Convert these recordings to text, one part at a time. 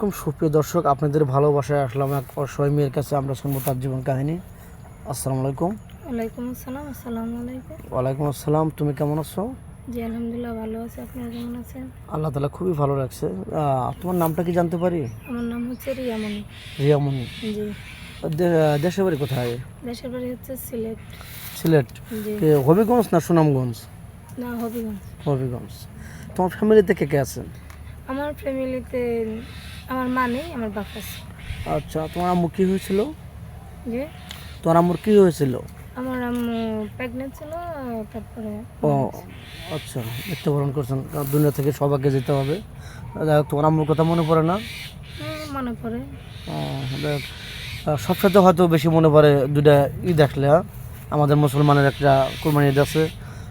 আলাইকুম। সুপ্রিয় দর্শক আপনাদের ভালোবাসায় আসলাম এক অসহায় মেয়ের কাছে। আমরা শুনব তার জীবন কাহিনী। আসসালামু আলাইকুম। ওয়ালাইকুম আসসালাম আসসালামু আলাইকুম। ওয়ালাইকুম আসসালাম তুমি কেমন আছো? জি আলহামদুলিল্লাহ ভালো আছি। আপনারা কেমন আছেন? আল্লাহ তালা খুবই ভালো রাখছে। তোমার নামটা কি জানতে পারি? আমার নাম হচ্ছে রিয়ামণি। রিয়ামণি। জি। দেশের বাড়ি কোথায়? দেশের বাড়ি হচ্ছে সিলেট। সিলেট। হবিগঞ্জ না সুনামগঞ্জ? না হবিগঞ্জ। হবিগঞ্জ। তোমার ফ্যামিলিতে কে কে আছেন? আমার ফ্যামিলিতে আমার মা নেই আমার বাপ আছে। আচ্ছা তোমার আম্মু কি হয়েছিল? যে? তোমার আম্মুর কি হয়েছিল? আমার আম্মু প্রেগনেন্ট ছিল তারপরে ও আচ্ছা মৃত্যুবরণ করছেন। দুনিয়া থেকে সবাইকে যেতে হবে। যাই তোমার আম্মুর কথা মনে পড়ে না? মনে পড়ে। সবসাথে হয়তো বেশি মনে পড়ে দুটা ই দেখলে হ্যাঁ? আমাদের মুসলমানের একটা কোরবানি ঈদ আছে।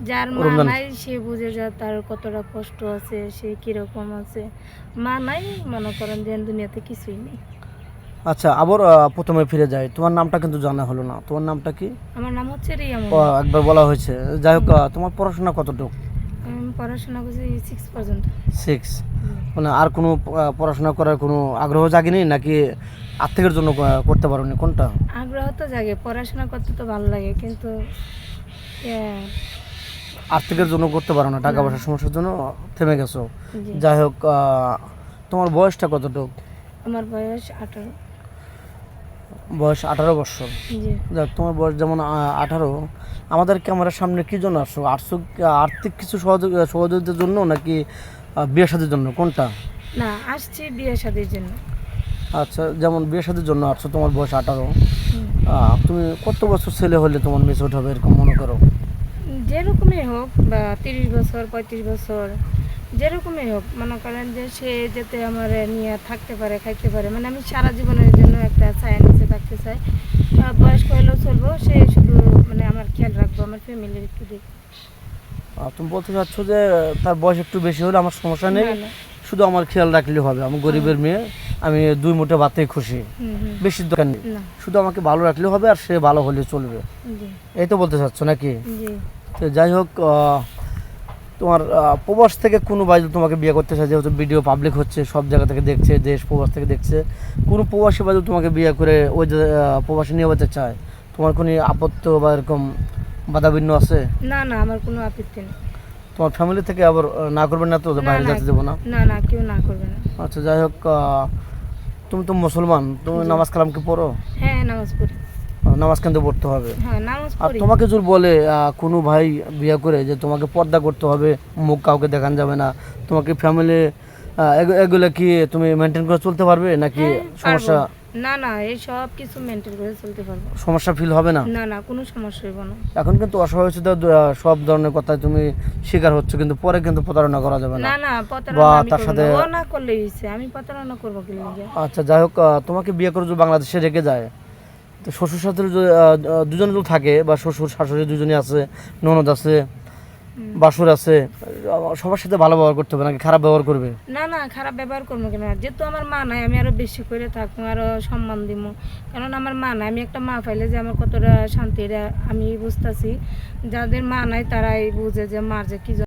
যার মা নাই সে বুঝে যা তার কতটা কষ্ট আছে সে কীরকম আছে। মা নাই মনে করেন যে দুনিয়াতে কিছুই নেই। আচ্ছা আবার প্রথমে ফিরে যাই। তোমার নামটা কিন্তু জানা হলো না। তোমার নামটা কি? আমার নাম হচ্ছে ও, একবার বলা হয়েছে। যাই হোক তোমার পড়াশোনা কতটুকু? পড়াশোনা করছি সিক্স পর্যন্ত। সিক্স মানে আর কোনো পড়াশোনা করার কোনো আগ্রহ জাগেনি? নাকি আর্থিকের জন্য করতে পারোনি? কোনটা? আগ্রহ তো জাগে পড়াশোনা করতে তো ভালো লাগে কিন্তু আর্থিকের জন্য করতে পারো না টাকা পয়সার সমস্যার জন্য থেমে গেছো। যাই হোক তোমার বয়সটা কতটুকু? আমার বয়স আঠারো। বয়স আঠারো বছর। দেখ তোমার বয়স যেমন আঠারো আমাদের ক্যামেরার সামনে কী জন্য আসছো? আর্থিক আর্থিক কিছু সহযোগ সহযোগিতার জন্য নাকি বিয়ে শাদির জন্য? কোনটা? না আসছি বিয়ে শাদির জন্য। আচ্ছা যেমন বিয়ে শাদির জন্য আসছো তোমার বয়স আঠারো। তুমি কত বছর ছেলে হলে তোমার মেসেজ হবে এরকম মনে করো? যেরকমই হোক বা তিরিশ বছর পঁয়ত্রিশ বছর যেরকমই হোক মনে করেন যে সে যাতে আমার নিয়ে থাকতে পারে খাইতে পারে মানে আমি সারা জীবনের জন্য একটা ছায়া নিচে থাকতে চাই। বয়স্ক হলেও চলবো সে শুধু মানে আমার খেয়াল রাখব আমার ফ্যামিলির একটু দেখব আহ, তুমি বলতে চাচ্ছ যে তার বয়স একটু বেশি হলে আমার সমস্যা নেই। শুধু আমার খেয়াল রাখলে হবে আমি গরিবের মেয়ে আমি দুই মুঠে ভাতেই খুশি। বেশি দরকার নেই। শুধু আমাকে ভালো রাখলে হবে আর সে ভালো হলে চলবে। এই তো বলতে চাচ্ছ নাকি? তো যাই হোক তোমার প্রবাস থেকে কোনো বাইরে তোমাকে বিয়ে করতে চায় যেহেতু ভিডিও পাবলিক হচ্ছে সব জায়গা থেকে দেখছে দেশ প্রবাস থেকে দেখছে কোনো প্রবাসী বাইরে তোমাকে বিয়ে করে ওই প্রবাসী নিয়ে যেতে চায় তোমার কোনো আপত্ত বা এরকম বাধাবিঘ্ন আছে? না না আমার কোনো আপত্তি নেই। তোমার ফ্যামিলি থেকে আবার না করবেন না তো বাইরে। যেতে দেবো না? না না কেউ না করবে না। আচ্ছা যাই হোক তুমি তো মুসলমান তুমি নামাজ কালাম কি পড়ো? হ্যাঁ নামাজ পড়ি। নামাজ কিন্তু পড়তে হবে। হ্যাঁ আর তোমাকে যদি বলে কোনো ভাই বিয়ে করে যে তোমাকে পর্দা করতে হবে মুখ কাউকে দেখান যাবে না। তোমাকে ফ্যামিলি এগুলো কি তুমি মেনটেন করে চলতে পারবে নাকি হ্যাঁ, সমস্যা? না না এই সব কিছু মেনটেন করে চলতে পারব। সমস্যা ফিল হবে না? না না কোনো সমস্যা হইব না। এখন কিন্তু অসহায়তা সব ধরনের কথা তুমি স্বীকার হচ্ছে কিন্তু পরে কিন্তু প্রতারণা করা যাবে না। না না প্রতারণা আমি তার সাথে- না। করলে হইছে আমি প্রতারণা করব কি আচ্ছা যাই হোক তোমাকে বিয়ে করে যদি বাংলাদেশে রেখে যায় তো শ্বশুর আহ, দুজন যদি থাকে বা শ্বশুর শাশুড়ি দুজনই আছে ননদ আছে বাসুর আছে সবার সাথে ভালো ব্যবহার করতে হবে নাকি খারাপ ব্যবহার করবে? না না খারাপ ব্যবহার করব কেন? যেহেতু আমার মা নাই আমি আরও বেশি করে থাকব আরও সম্মান দিব। কারণ আমার মা নাই আমি একটা মা পাইলে যে আমার কতটা শান্তি এটা আমি বুঝতেছি। যাদের মা নাই তারাই বুঝে যে মার যে কি